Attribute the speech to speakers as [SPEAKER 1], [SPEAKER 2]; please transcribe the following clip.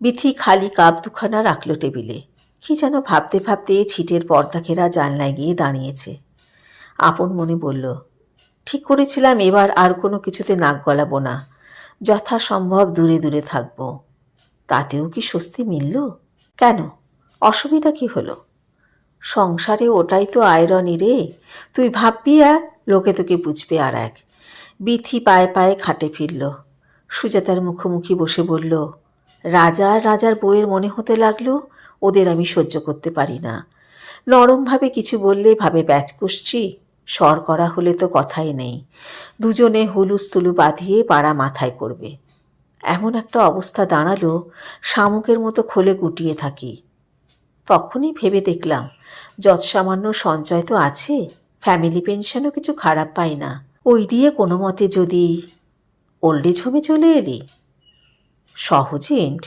[SPEAKER 1] বিথি খালি কাপ দুখানা রাখল টেবিলে। কি যেন ভাবতে ভাবতে ছিটের পর্দা ঘেরা জানলায় গিয়ে দাঁড়িয়েছে। আপন মনে বলল, ঠিক করেছিলাম, এবার আর কোনো কিছুতে নাক গলাবো না। যথাসম্ভব দূরে দূরে থাকব। তাতেও কি স্বস্তি মিলল? কেন? অসুবিধা কি হলো? সংসারে ওটাই তো আয়রনি রে। তুই ভাববি এক লোকে তোকে বুঝবে আর এক। বিথি পায়ে পায়ে খাটে ফিরল। সুজাতার মুখোমুখি বসে বলল রাজা আর রাজার বউয়ের মনে হতে লাগল, ওদের আমি সহ্য করতে পারি না। নরমভাবে কিছু বললে ভাবে, ব্যাচ কুসছি, স্বর করা হলে তো কথাই নেই। দুজনে হুলুস্থুলু বাঁধিয়ে পাড়া মাথায় করবে এমন একটা অবস্থা দাঁড়াল, শামুকের মতো খোলে গুটিয়ে থাকি। তখনই ভেবে দেখলাম, যত সামান্য সঞ্চয় তো আছে, ফ্যামিলি পেনশনও কিছু খারাপ পাই না। ওই দিয়ে কোনো মতে যদি ওল্ড এজ হোমে চলে এলি? সহজে এন্ট্রি